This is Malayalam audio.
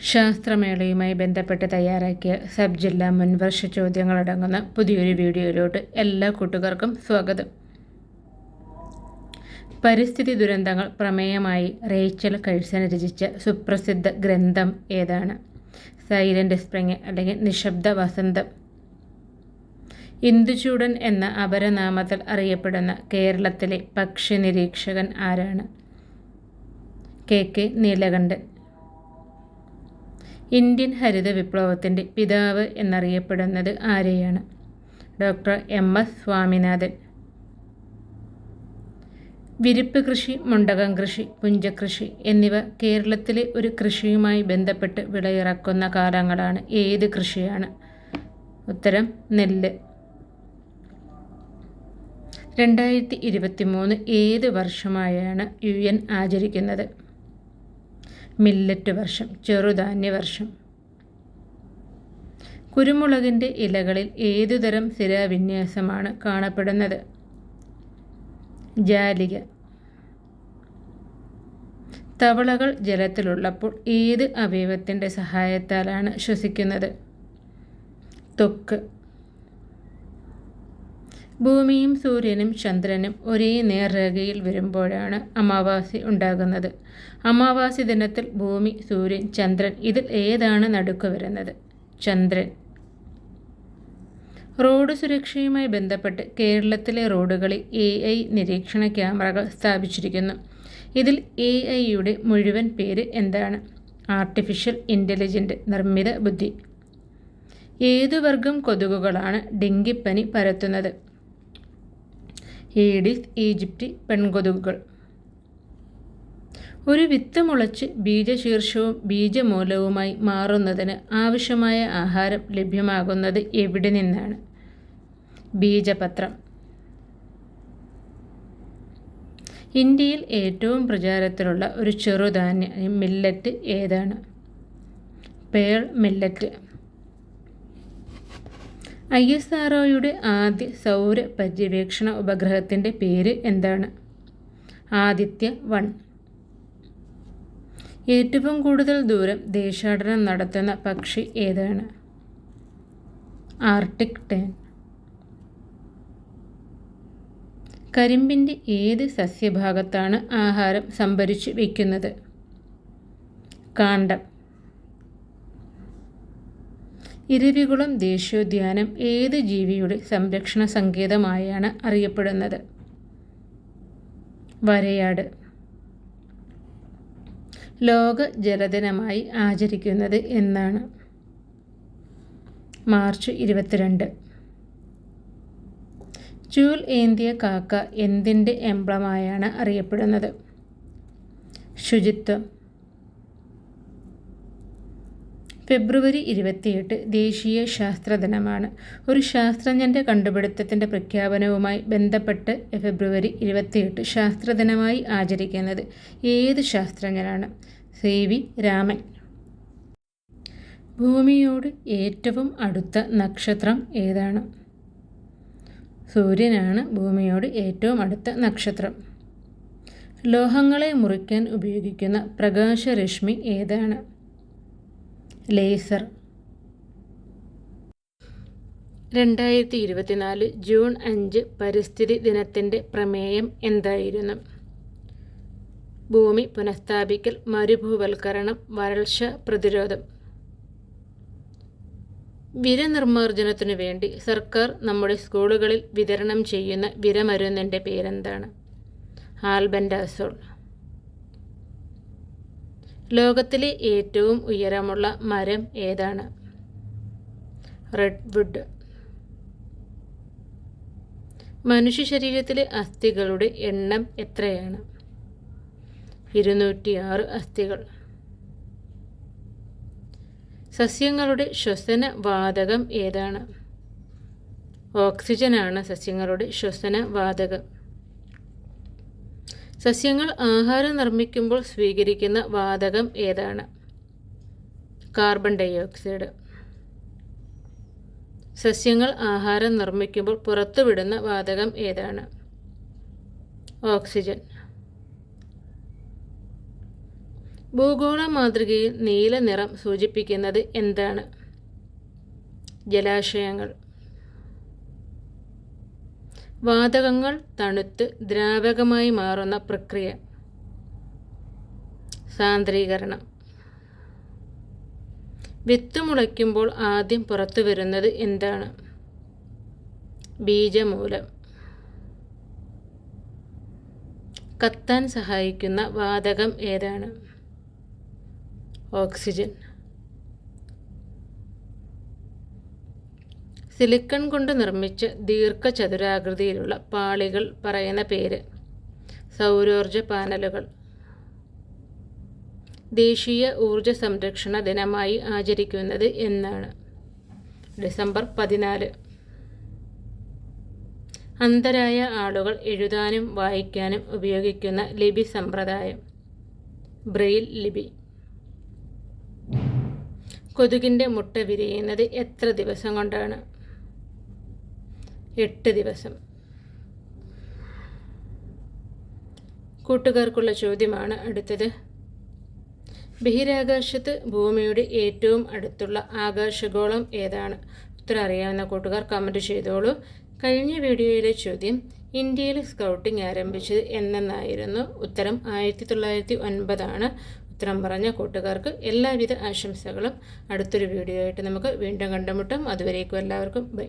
ശാസ്ത്രമേളയുമായി ബന്ധപ്പെട്ട് തയ്യാറാക്കിയ സബ് ജില്ലാ മുൻവർഷ ചോദ്യങ്ങളടങ്ങുന്ന പുതിയൊരു വീഡിയോയിലോട്ട് എല്ലാ കൂട്ടുകാർക്കും സ്വാഗതം. പരിസ്ഥിതി ദുരന്തങ്ങൾ പ്രമേയമായി റേച്ചൽ കഴ്സൻ രചിച്ച സുപ്രസിദ്ധ ഗ്രന്ഥം ഏതാണ്? സൈലന്റ് സ്പ്രിങ് അല്ലെങ്കിൽ നിശബ്ദ വസന്തം. ഇന്ദുചൂടൻ എന്ന അപരനാമത്തിൽ അറിയപ്പെടുന്ന കേരളത്തിലെ പക്ഷി നിരീക്ഷകൻ ആരാണ്? K K Neelakantan. ഇന്ത്യൻ ഹരിത വിപ്ലവത്തിന്റെ പിതാവ് എന്നറിയപ്പെടുന്നത് ആരെയാണ്? Doctor M. എസ്. സ്വാമിനാഥൻ. വിരിപ്പ് കൃഷി മുണ്ടകം കൃഷി പുഞ്ചകൃഷി എന്നിവ കേരളത്തിലെ ഒരു കൃഷിയുമായി ബന്ധപ്പെട്ട് വിളയിറക്കുന്ന കാലങ്ങളാണ്. ഏത് കൃഷിയാണ്? ഉത്തരം നെല്ല്. രണ്ടായിരത്തി ഇരുപത്തി മൂന്ന് ഏത് വർഷമായാണ് യു എൻ ആചരിക്കുന്നത്? മില്ലറ്റ് വർഷം ചെറുധാന്യ വർഷം. കുരുമുളകിന്റെ ഇലകളിൽ ഏതുതരം സ്ഥിരാവിന്യാസമാണ് കാണപ്പെടുന്നത്? ജാലിക. തവളകൾ ജലത്തിലുള്ളപ്പോൾ ഏത് അവയവത്തിന്റെ സഹായത്താലാണ് ശ്വസിക്കുന്നത്? ത്വക്ക്. ഭൂമിയും സൂര്യനും ചന്ദ്രനും ഒരേ നേർരേഖയിൽ വരുമ്പോഴാണ് അമാവാസി ഉണ്ടാകുന്നത്. അമാവാസി ദിനത്തിൽ ഭൂമി സൂര്യൻ ചന്ദ്രൻ ഇതിൽ ഏതാണ് നടുക്ക് വരുന്നത്? ചന്ദ്രൻ. റോഡ് സുരക്ഷയുമായി ബന്ധപ്പെട്ട് കേരളത്തിലെ റോഡുകളിൽ എ ഐ നിരീക്ഷണ ക്യാമറകൾ സ്ഥാപിച്ചിരിക്കുന്നു. ഇതിൽ എ ഐയുടെ മുഴുവൻ പേര് എന്താണ്? ആർട്ടിഫിഷ്യൽ ഇന്റലിജന്റ് നിർമ്മിത ബുദ്ധി. ഏതു വർഗം കൊതുകുകളാണ് ഡെങ്കിപ്പനി പരത്തുന്നത്? ഏഡിസ് ഈജിപ്തി പെൺകൊതുകുകൾ. ഒരു വിത്ത് മുളച്ച് ബീജശീർഷവും ബീജമൂലവുമായി മാറുന്നതിന് ആവശ്യമായ ആഹാരം ലഭ്യമാകുന്നത് എവിടെ നിന്നാണ്? ബീജപത്രം. ഇന്ത്യയിൽ ഏറ്റവും പ്രചാരത്തിലുള്ള ഒരു ചെറുധാന്യം മില്ലറ്റ് ഏതാണ്? Pearl millet. I S R ഒയുടെ ആദ്യ സൗര പര്യവേക്ഷണ ഉപഗ്രഹത്തിന്റെ പേര് എന്താണ്? ആദിത്യ വൺ. ഏറ്റവും കൂടുതൽ ദൂരം ദേശാടനം നടത്തുന്ന പക്ഷി ഏതാണ്? Arctic tern. കരിമ്പിന്റെ ഏത് സസ്യഭാഗത്താണ് ആഹാരം സംഭരിച്ച് വയ്ക്കുന്നത് കാണ്ടം ഇരവികുളം ദേശീയോദ്യാനം ഏത് ജീവിയുടെ സംരക്ഷണ സങ്കേതമായാണ് അറിയപ്പെടുന്നത്? വരയാട്. ലോക ജലദിനമായി ആചരിക്കുന്നത് എന്നാണ്. മാർച്ച് ഇരുപത്തിരണ്ട്. ചൂൽ ഏന്തിയ കാക്ക എന്തിന്റെ എംബ്ലമായാണ് അറിയപ്പെടുന്നത്? ശുചിത്വം ഫെബ്രുവരി ഇരുപത്തിയെട്ട് ദേശീയ ശാസ്ത്ര ദിനമാണ് ഒരു ശാസ്ത്രജ്ഞന്റെ കണ്ടുപിടുത്തത്തിന്റെ പ്രഖ്യാപനവുമായി ബന്ധപ്പെട്ട് ഫെബ്രുവരി ഇരുപത്തിയെട്ട് ശാസ്ത്ര ദിനമായി ആചരിക്കുന്നത് ഏത് ശാസ്ത്രജ്ഞനാണ് സി. വി. രാമൻ. ഭൂമിയോട് ഏറ്റവും അടുത്ത നക്ഷത്രം ഏതാണ്? സൂര്യനാണ് ഭൂമിയോട് ഏറ്റവും അടുത്ത നക്ഷത്രം. ലോഹങ്ങളെ മുറിക്കാൻ ഉപയോഗിക്കുന്ന പ്രകാശരശ്മി ഏതാണ്? ലേസർ. രണ്ടായിരത്തി ഇരുപത്തിനാല് ജൂൺ അഞ്ച് പരിസ്ഥിതി ദിനത്തിന്റെ പ്രമേയം എന്തായിരുന്നു? ഭൂമി പുനഃസ്ഥാപിക്കൽ മരുഭൂവൽക്കരണം വരൾച്ച പ്രതിരോധം. വിരനിർമ്മാർജനത്തിനു വേണ്ടി സർക്കാർ നമ്മുടെ സ്കൂളുകളിൽ വിതരണം ചെയ്യുന്ന വിരമരുന്നിന്റെ പേരെന്താണ്? ആൽബൻഡാസോൾ ലോകത്തിലെ ഏറ്റവും ഉയരമുള്ള മരം ഏതാണ്? റെഡ്വുഡ് മനുഷ്യ ശരീരത്തിലെ അസ്ഥികളുടെ എണ്ണം എത്രയാണ്? ഇരുന്നൂറ്റിയാറ് അസ്ഥികൾ. സസ്യങ്ങളുടെ ശ്വസന വാതകം ഏതാണ്? ഓക്സിജനാണ് സസ്യങ്ങളുടെ ശ്വസന വാതകം സസ്യങ്ങൾ ആഹാരം നിർമ്മിക്കുമ്പോൾ സ്വീകരിക്കുന്ന വാതകം ഏതാണ്? കാർബൺ ഡൈഓക്സൈഡ് സസ്യങ്ങൾ ആഹാരം നിർമ്മിക്കുമ്പോൾ പുറത്തുവിടുന്ന വാതകം ഏതാണ്? ഓക്സിജൻ ഭൂഗോള മാതൃകയിൽ നീല നിറം സൂചിപ്പിക്കുന്നത് എന്താണ്? ജലാശയങ്ങൾ. വാതകങ്ങൾ തണുത്ത് ദ്രാവകമായി മാറുന്ന പ്രക്രിയ. സാന്ദ്രീകരണം. വിത്ത് മുളയ്ക്കുമ്പോൾ ആദ്യം പുറത്തു വരുന്നത് എന്താണ്? ബീജമൂലം. കത്താൻ സഹായിക്കുന്ന വാതകം ഏതാണ്? ഓക്സിജൻ. സിലിക്കൺ കൊണ്ട് നിർമ്മിച്ച ദീർഘചതുരാകൃതിയിലുള്ള പാളികൾ പറയുന്ന പേര്. സൗരോർജ പാനലുകൾ. ദേശീയ ഊർജ സംരക്ഷണ ദിനമായി ആചരിക്കുന്നത് എന്നാണ്. ഡിസംബർ പതിനാല്. അന്ധരായ ആളുകൾ എഴുതാനും വായിക്കാനും ഉപയോഗിക്കുന്ന ലിപി സമ്പ്രദായം. ബ്രെയിൽ ലിപി. കൊതുകിന്റെ മുട്ട വിരിയുന്നത് എത്ര ദിവസം കൊണ്ടാണ്? എട്ട് ദിവസം. കൂട്ടുകാർക്കുള്ള ചോദ്യമാണ് അടുത്തത്. ബഹിരാകാശത്ത് ഭൂമിയുടെ ഏറ്റവും അടുത്തുള്ള ആകാശഗോളം ഏതാണ്? ഉത്തരം അറിയാവുന്ന കൂട്ടുകാർ കമന്റ് ചെയ്തോളൂ. കഴിഞ്ഞ വീഡിയോയിലെ ചോദ്യം ഇന്ത്യയിൽ സ്കൗട്ടിംഗ് ആരംഭിച്ചത് എന്നെന്നായിരുന്നു. ഉത്തരം ആയിരത്തി തൊള്ളായിരത്തി ഒൻപതാണ് ഉത്തരം പറഞ്ഞ കൂട്ടുകാർക്ക് എല്ലാവിധ ആശംസകളും അടുത്തൊരു വീഡിയോ ആയിട്ട് നമുക്ക് വീണ്ടും കണ്ടുമുട്ടാം. അതുവരേക്കും എല്ലാവർക്കും ബൈ.